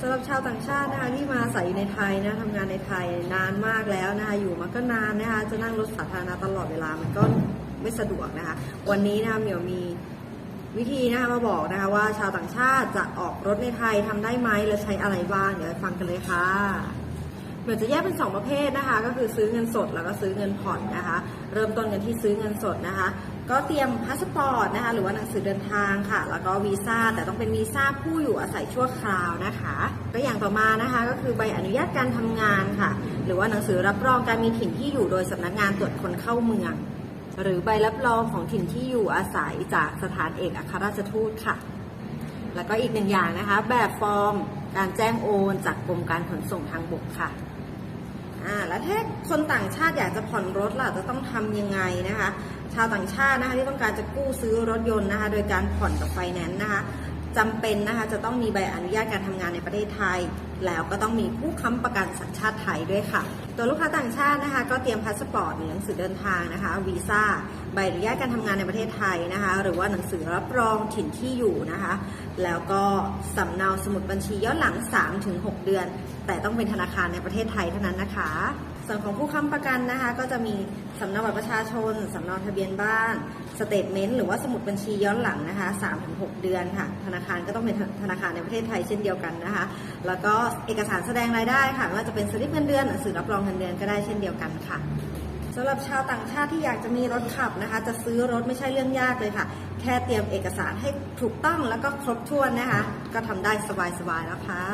สำหรับชาวต่างชาตินะคะที่มาอาศัยอยู่ในไทยนะทำงานในไทยนานมากแล้วนะคะอยู่มาก็นานนะคะจะนั่งรถสาธารณะตลอดเวลามันก็ไม่สะดวกนะคะ วันนี้นะคะเหมียวมีวิธีนะคะมาบอกนะคะว่าชาวต่างชาติจะออกรถในไทยทำได้ไหมและใช้อะไรบ้างเดี๋ยวฟังกันเลยค่ะ เหมือนจะแยกเป็น 2 ประเภทนะคะ ก็คือซื้อเงินสดแล้วก็ซื้อเงินผ่อนนะคะ เริ่มต้นกันที่ซื้อเงินสดนะคะ ก็เตรียมพาสปอร์ตนะคะ หรือว่าหนังสือเดินทางค่ะ แล้วก็วีซ่าแต่ต้องเป็นวีซ่าผู้อยู่อาศัยชั่วคราวนะคะก็อย่างต่อมานะคะก็คือใบอนุญาตการทำงานค่ะ หรือว่าหนังสือรับรองการมีถิ่นที่อยู่โดยสำนักงานตรวจคนเข้าเมืองหรือใบรับรองของถิ่นที่อยู่อาศัยจากสถานเอกอัครราชทูตค่ะ แล้วก็อีกหนึ่งอย่างนะคะ แบบฟอร์ม การแจ้งโอนจากกรมการขนส่งทางบกค่ะอ่าแล้วถ้าคนต่างชาติอยากจะผ่อนรถล่ะจะต้องทำยังไงนะคะ ชาวต่างชาตินะคะที่ต้องการจะกู้ซื้อรถยนต์นะคะ โดยการผ่อนกับไฟแนนซ์นะคะจำเป็นนะคะจะต้องมีใบอนุญาตการทำงานในประเทศไทย แล้วก็ต้องมีผู้ค้ำประกันสัญชาติไทยด้วยค่ะ ตัวลูกค้าต่างชาตินะคะ ก็เตรียมพาสปอร์ตหรือหนังสือเดินทางนะคะวีซ่าใบอนุญาตการทำงานในประเทศไทยนะคะ หรือว่าหนังสือรับรองถิ่นที่อยู่นะคะ แล้วก็สำเนาสมุดบัญชีย้อนหลัง 3-6 เดือน แต่ต้องเป็นธนาคารในประเทศไทยเท่านั้นนะคะส่วนของผู้ค้ำประกันนะคะ ก็จะมีสำเนาบัตรประชาชน สำเนาทะเบียนบ้าน สเตทเมนต์หรือว่าสมุดบัญชีย้อนหลังนะคะ3-6 เดือนค่ะ ธนาคารก็ต้องเป็นธนาคารในประเทศไทยเช่นเดียวกันนะคะแล้วก็เอกสารแสดงรายได้ค่ะว่าจะเป็นสลิปเงินเดือนหนังสือรับรองเงินเดือนก็ได้เช่นเดียวกันค่ะสำหรับชาวต่างชาติที่อยากจะมีรถขับนะคะ จะซื้อรถไม่ใช่เรื่องยากเลยค่ะ แค่เตรียมเอกสารให้ถูกต้องแล้วก็ครบถ้วนนะคะ ก็ทำได้สบายๆแล้วค่ะ